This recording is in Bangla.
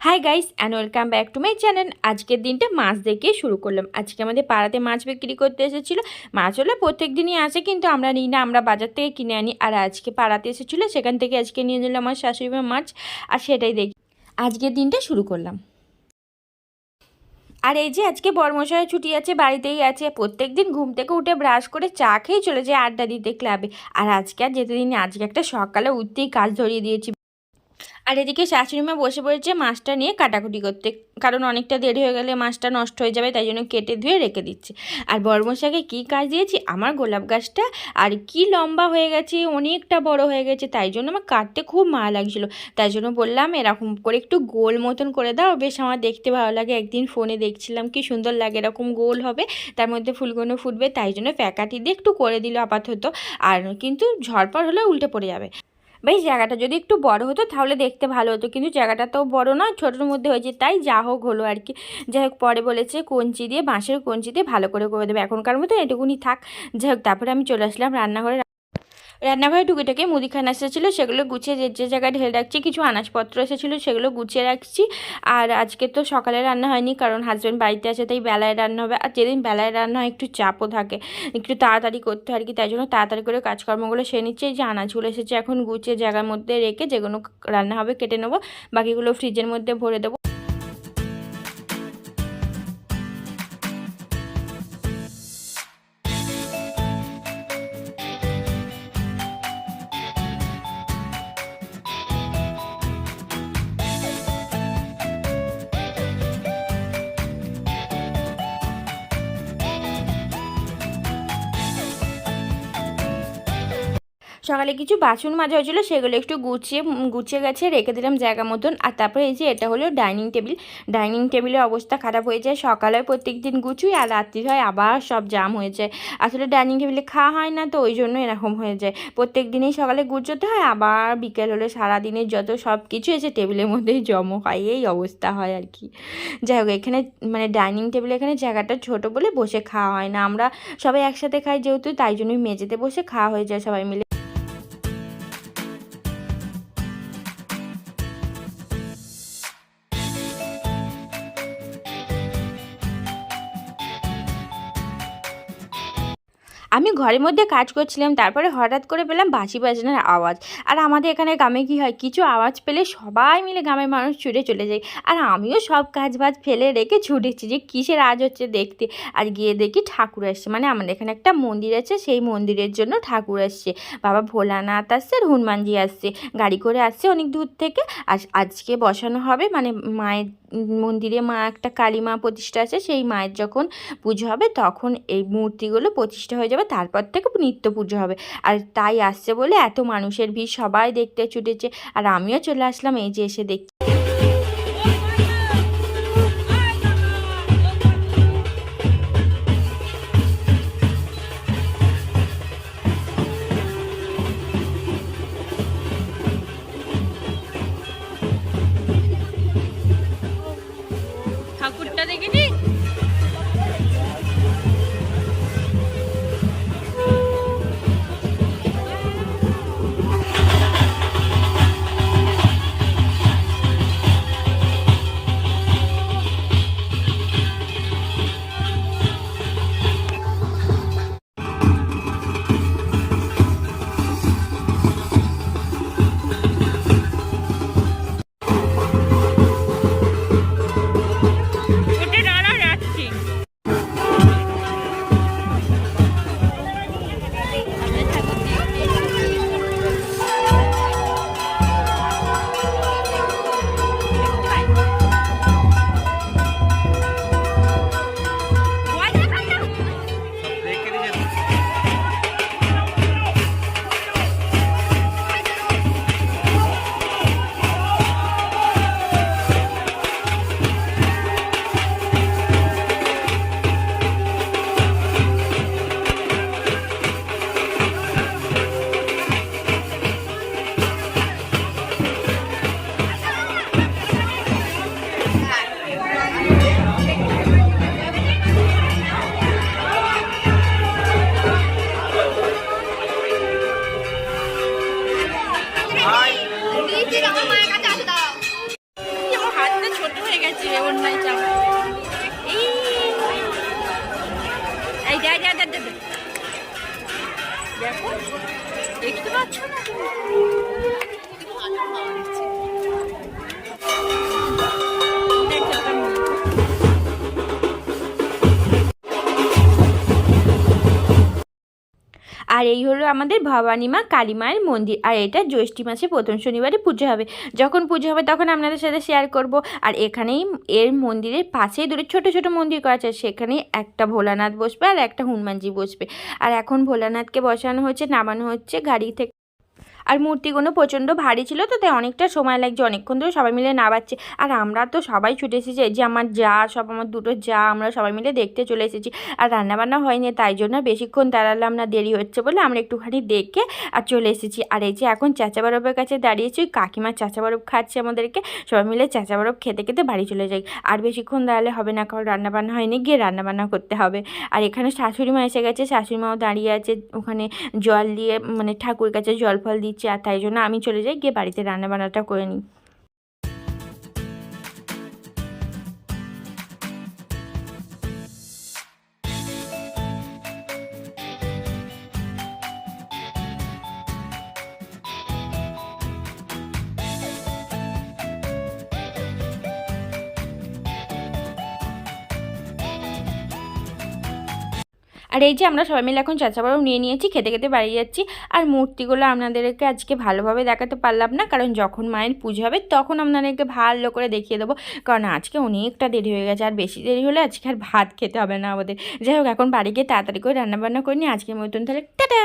Hi guys and welcome back to my channel আজকের দিনটা মাছ দেখে শুরু করলাম। আজকে আমাদের পাড়াতে মাছ বিক্রি করতে এসেছিল। মাছ হলে প্রত্যেক দিনই আসে কিন্তু আমরা নিই না, আমরা বাজার থেকে কিনে আনি। আর আজকে পাড়াতে এসেছিল, সেখান থেকে আজকে নিয়ে নিলাম আমার শাশুড়ি মার মাছ। আর সেটাই দেখি। আজকের দিনটা শুরু করলাম। আর এই যে আজকে বর্মশায় ছুটি আছে, বাড়িতেই আছে। প্রত্যেক দিন ঘুম থেকে উঠে ব্রাশ করে চা খেয়ে চলে যায় আড্ডা দিতে ক্লাবে। আর আজকে আর যেতে দিন আজকে একটা সকালে উঠতেই কাজ ধরিয়ে দিয়েছি। আর এদিকে শাশুড়িমা বসে পড়েছে মাছটা নিয়ে কাটাকুটি করতে। কারণ অনেকটা দেরি হয়ে গেলে মাছটা নষ্ট হয়ে যাবে, তাই জন্য কেটে ধুয়ে রেখে দিচ্ছে। আর বর্মশাকে কী কাজ দিয়েছি? আমার গোলাপ গাছটা আর কি লম্বা হয়ে গেছে, অনেকটা বড় হয়ে গেছে, তাই জন্য আমার কাটতে খুব মায়া লাগছিল। তাই জন্য বললাম, এরকম করে একটু গোল মতন করে দাও। বেশ আমার দেখতে ভালো লাগে, একদিন ফোনে দেখছিলাম, কি সুন্দর লাগে, এরকম গোল হবে। তার মধ্যে ফুলগুলো ফুটবে, তাই জন্য ফ্যাকাটি দিয়ে একটু করে দিল আপাতত। আর কিন্তু ঝড়পড় হলে উল্টে পড়ে যাবে। বেশ জায়গাটা যদি একটু বড় হতো তাহলে দেখতে ভালো হতো। কিন্তু জায়গাটা তো বড় নয়, ছোটোর মধ্যে হয়েছে, তাই যা হোক হলো আর কি। যাই হোক, পরে বলেছে কঞ্চি দিয়ে, বাঁশের কঞ্চি দিয়ে ভালো করে করে দেবে। এখনকার মতো এটুকুনি থাক। যাই হোক, তারপরে আমি চলে আসলাম রান্নাঘরে। রান্নাঘরে টুকিটাকে মুদিখানা এসেছিল, সেগুলো গুছিয়ে যে যে জায়গায় ঢেলে রাখছি, কিছু আনাজপত্র এসেছিল, সেগুলো গুছিয়ে রাখছি। আর আজকে তো সকালে রান্না হয়নি, কারণ হাজব্যান্ড বাড়িতে আছে, তাই বেলায় রান্না হবে। আর যেদিন বেলায় রান্না হয়, একটু চাপও থাকে, একটু তাড়াতাড়ি করতে হয় আর কি, তাই জন্য তাড়াতাড়ি করে কাজকর্মগুলো সে নিচ্ছে। এই যে আনাজগুলো এসেছে, এখন গুছিয়ে জায়গার মধ্যে রেখে যেগুলো রান্না হবে কেটে নেব, বাকিগুলো ফ্রিজের মধ্যে ভরে দেবো। সকালে কিছু বাসন মাজা হয়েছিল, সেগুলো একটু গুছিয়ে গুছিয়ে গেছে, রেখে দিলাম জায়গা মতন। আর তারপরে এই যে এটা হলো ডাইনিং টেবিল। ডাইনিং টেবিলের অবস্থা খারাপ হয়ে যায়। সকালে প্রত্যেক দিন গুছুই, আর রাত্রি হয় আবার সব জাম হয়ে যায়। আসলে ডাইনিং টেবিলে খাওয়া হয় না, তো ওই জন্য এরকম হয়ে যায়। প্রত্যেক দিনেই সকালে গুছোতে হয়, আবার বিকেল হলে সারাদিনের যত সব কিছু এসে টেবিলের মধ্যেই জমো হয়, এই অবস্থা হয় আর কি। যাই হোক, এখানে মানে ডাইনিং টেবিলে এখানে জায়গাটা ছোট বলে বসে খাওয়া হয় না। আমরা সবাই একসাথে খাই যেহেতু, তাই জন্যই মেঝেতে বসে খাওয়া হয়ে যায় সবাই মিলে। আমি ঘরের মধ্যে কাজ করছিলাম, তারপরে হঠাৎ করে পেলাম বাঁশি বাজনার আওয়াজ। আর আমাদের এখানে গ্রামে কী হয়, কিছু আওয়াজ পেলে সবাই মিলে গ্রামের মানুষ ছুটে চলে যায়। আর আমিও সব কাজ বাজ ফেলে রেখে ছুটেছি যে কিসের আওয়াজ হচ্ছে দেখতে। আর গিয়ে দেখি ঠাকুর আসছে মানে আমাদের এখানে একটা মন্দির আছে, সেই মন্দিরের জন্য ঠাকুর আসছে। বাবা ভোলানাথ আসছে আর হনুমানজি আসছে, গাড়ি করে আসছে অনেক দূর থেকে। আজ, আজকে বসানো হবে মানে মায়ের মন্দিরে মা, একটা কালী মা প্রতিষ্ঠা আছে, সেই মায়ের যখন পুজো হবে তখন এই মূর্তিগুলো প্রতিষ্ঠা হয়ে যাবে, তারপর থেকে নিত্য পুজো হবে। আর তাই আসছে বলে এত মানুষের ভিড়, সবাই দেখতে ছুটেছে আর আমিও চলে আসলাম, এই যে এসে দেখতে বন্যায় চাপ এই যা যা দেখো দেখতে পাচ্ছ না আর এই হলো আমাদের ভবানী মা কালী মায়ের মন্দির। আর এটা জ্যৈষ্ঠী মাসে প্রথম শনিবারে পুজো হবে। যখন পুজো হবে তখন আপনাদের সাথে শেয়ার করব। আর এখানেই এর মন্দিরের পাশেই দূরে ছোট ছোট মন্দির করা আছে। সেখানে একটা ভোলানাথ বসবে আর একটা হনুমানজি বসবে। আর এখন ভোলানাথকে বসানো হচ্ছে, নামানো হচ্ছে গাড়ি থেকে। আর মূর্তিগুলো প্রচণ্ড ভারী ছিল তো তাই অনেকটা সময় লাগছে। অনেকক্ষণ ধরে সবাই মিলে নামাচ্ছে। আর আমরা তো সবাই ছুটে এসেছি যে আমার যা, সব আমার দুটো যা, আমরা সবাই মিলে দেখতে চলে এসেছি। আর রান্নাবান্না হয়নি, তাই জন্য বেশিক্ষণ দাঁড়ালাম না, দেরি হচ্ছে বলে আমরা একটুখানি দেখে আর চলে এসেছি। আর এই যে এখন চাচা বরফের কাছে দাঁড়িয়েছি, ওই কাকিমা চাচা বরফ খাচ্ছে আমাদেরকে। সবাই মিলে চাচা বরফ খেতে খেতে বাড়ি চলে যাই। আর বেশিক্ষণ দাঁড়ালে হবে না, কারণ রান্নাবান্না হয়নি, গিয়ে রান্নাবান্না করতে হবে। আর এখানে শাশুড়ি মা এসে গেছে শাশুড়ি মাও দাঁড়িয়ে আছে, ওখানে জল দিয়ে মানে ঠাকুর কাছে জল ফল দিচ্ছে। আর তাই জন্য আমি চলে যাই গিয়ে বাড়িতে রান্নাবান্নাটা করে নিই। আর এই যে আমরা সবাই মিলে এখন চাচা বড় নিয়ে নিয়েছি, খেতে খেতে বাড়ি যাচ্ছি। আর মূর্তিগুলো আপনাদেরকে আজকে ভালোভাবে দেখাতে পারলাম না, কারণ যখন মায়ের পুজো হবে তখন আপনাদেরকে ভালো করে দেখিয়ে দেবো। কারণ আজকে অনেকটা দেরি হয়ে গেছে, আর বেশি দেরি হলে আজকে আর ভাত খেতে হবে না আমাদের। যাই হোক, এখন বাড়ি গিয়ে তাড়াতাড়ি করে রান্নাবান্না করে নিই আজকের মতন তাহলে টাটা!